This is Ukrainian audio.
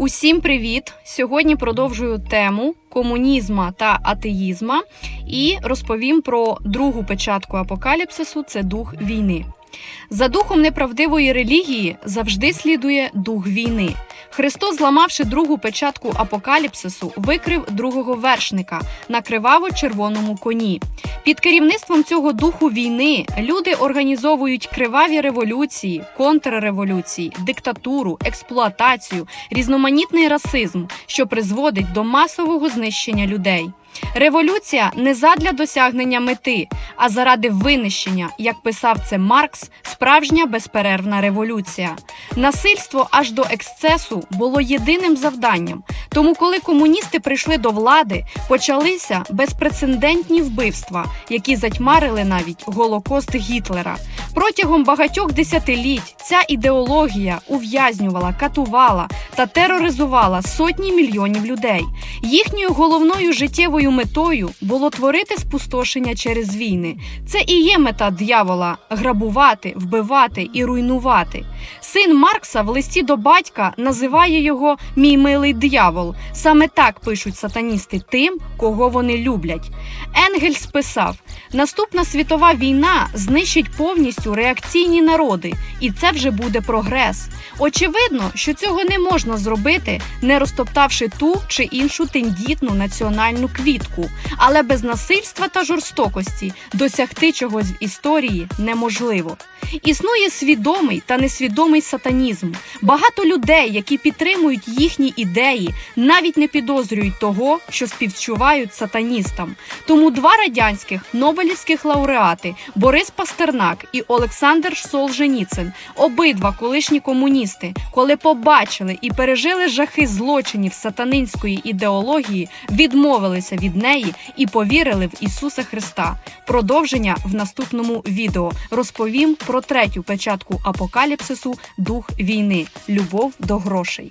Усім привіт! Сьогодні продовжую тему комунізма та атеїзма і розповім про другу печатку апокаліпсису це дух війни. За духом неправдивої релігії завжди слідує дух війни. Христос, зламавши другу печатку апокаліпсису, викрив другого вершника на криваво-червоному коні. Під керівництвом цього духу війни люди організовують криваві революції, контрреволюції, диктатуру, експлуатацію, різноманітний расизм, що призводить до масового знищення людей. Революція не задля досягнення мети, а заради винищення, як писав це Маркс, справжня безперервна революція. Насильство аж до ексцесу було єдиним завданням. Тому, коли комуністи прийшли до влади, почалися безпрецедентні вбивства, які затьмарили навіть голокост Гітлера. Протягом багатьох десятиліть ця ідеологія ув'язнювала, катувала та тероризувала сотні мільйонів людей. Їхньою головною життєвою метою було творити спустошення через війни. Це і є мета дьявола грабувати, вбивати і руйнувати. Син Маркса в листі до батька називає його мій милий диявол. Саме так пишуть сатаністи тим, кого вони люблять. Енгельс писав: наступна світова війна знищить повністю реакційні народи, і це вже буде прогрес. Очевидно, що цього не можна зробити, не розтоптавши ту чи іншу тендітну національну квітку, але без насильства та жорстокості досягти чогось в історії неможливо. Існує свідомий та несвідомий сатанізм. Багато людей, які підтримують їхні ідеї, навіть не підозрюють того, що співчувають сатаністам. Тому два радянських нобелівських лауреати Борис Пастернак і Олександр Солженіцин, обидва колишні комуністи, коли побачили і пережили жахи злочинів сатанинської ідеології, відмовилися від неї і повірили в Ісуса Христа. Продовження в наступному відео розповім про третю печатку апокаліпсису дух війни любов до грошей.